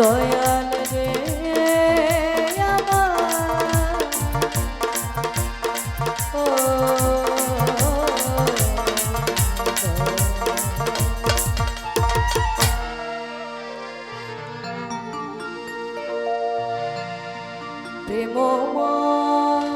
দয়াল রে আমার ও প্রেম মাওলা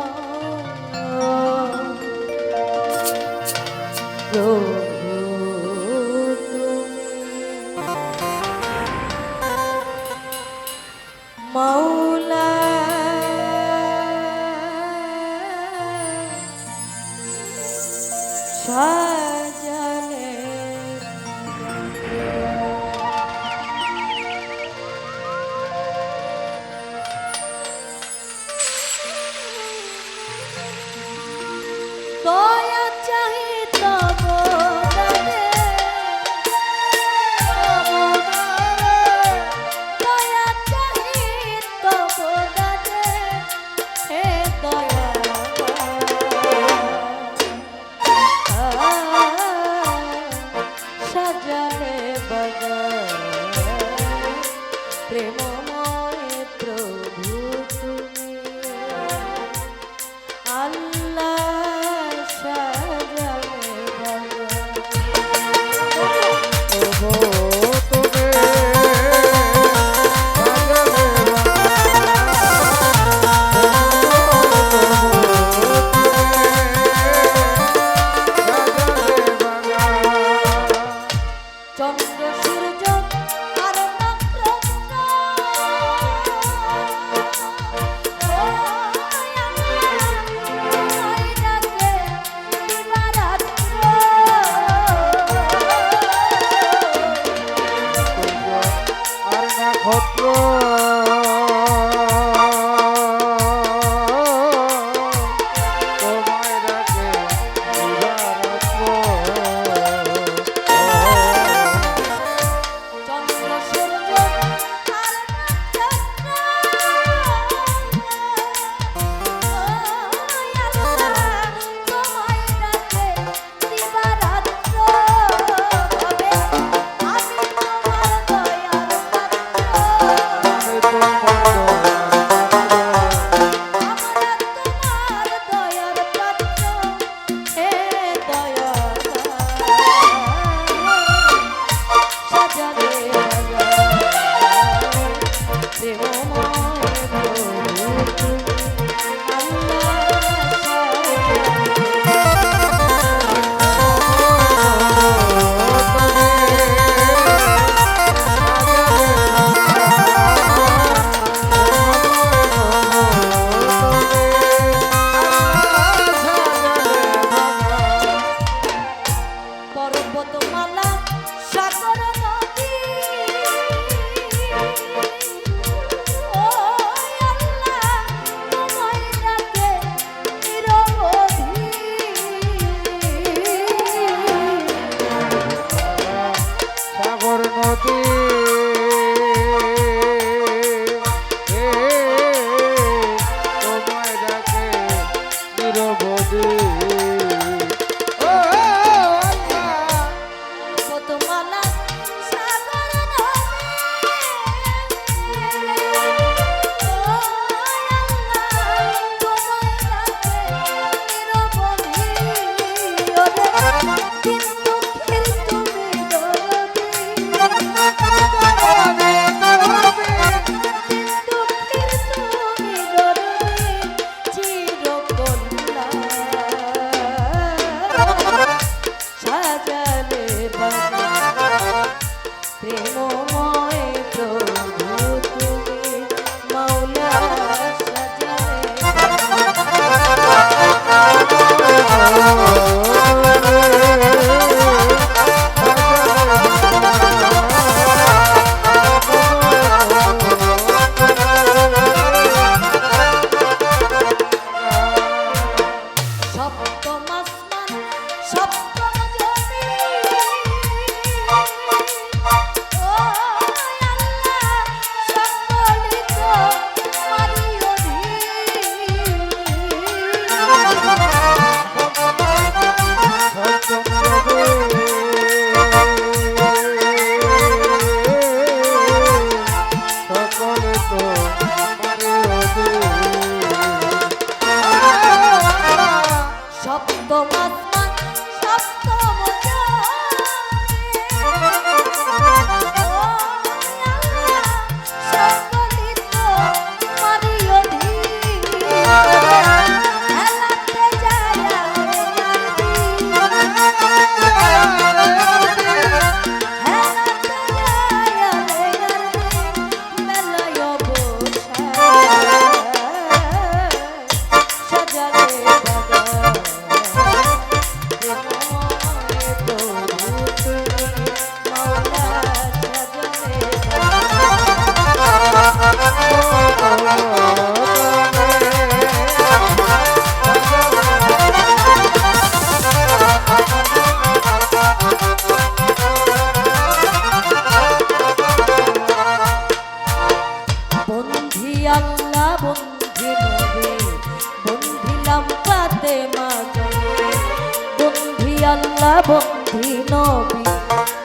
বন্ধি নবী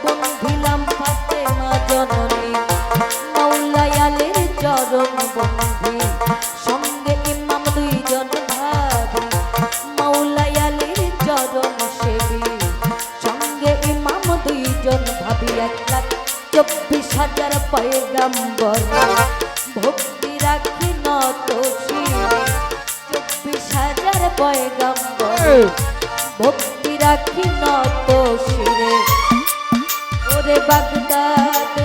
বন্ধিলাম ফাতে মা জননী। মৌলায়ালের চরণ বন্ধি সঙ্গে ইমাম দুইজন ভাবি মৌলায়ালের চরণ সেবি সঙ্গে ইমাম দুইজন ভাবি। এক লাখ চব্বিশ হাজার পয়গাম্বর ভক্তি রাখি নত চব্বিশ হাজার পয়গাম্বর ভক্তি রাখি নত শিরে। ওরে বাগদাদ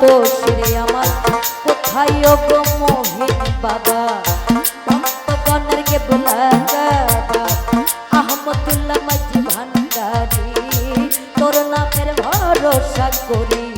তো ছিড়ে আমার। কোথায় গো মোহিন বাবা ভক্তগণের কে বলা দাদা আহমদুল্লাহ মাঝি ভান্ডারি, তোর নামের ভরসা করি।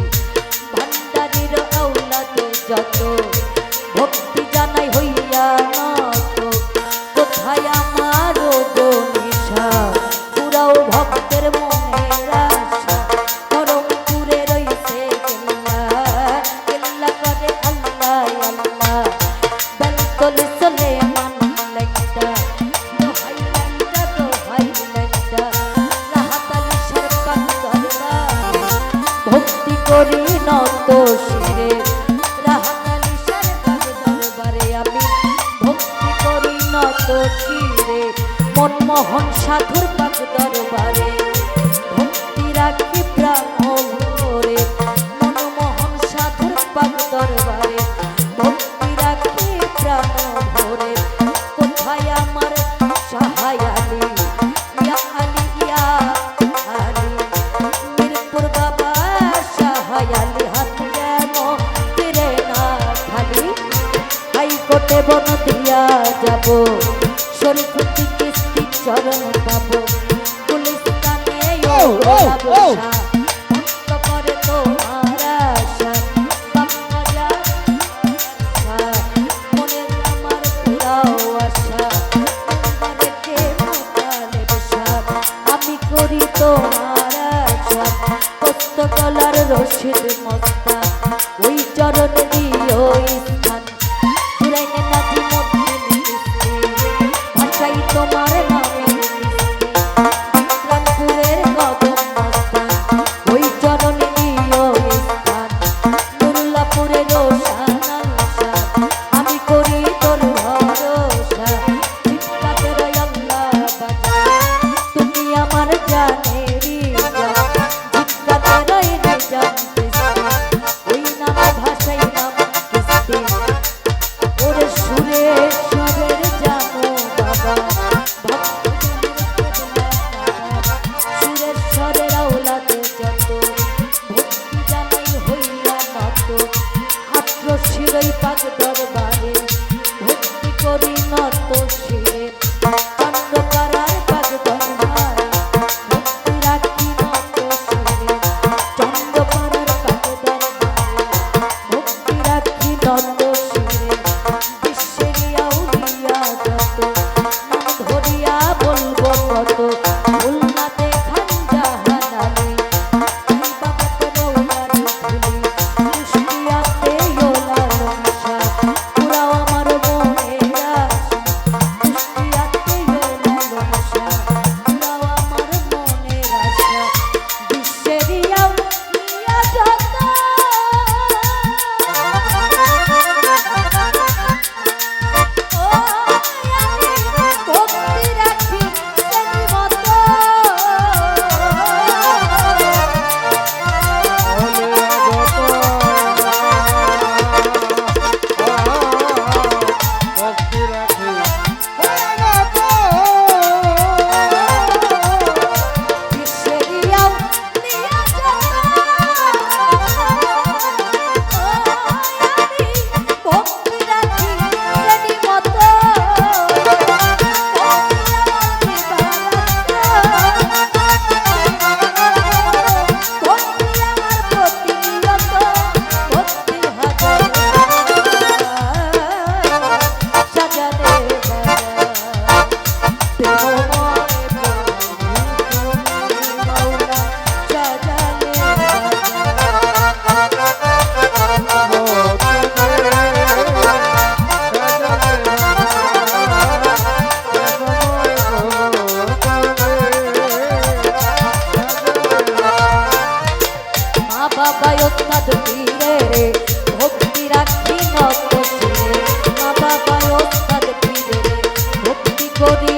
ভক্তি করি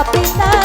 খোঁজ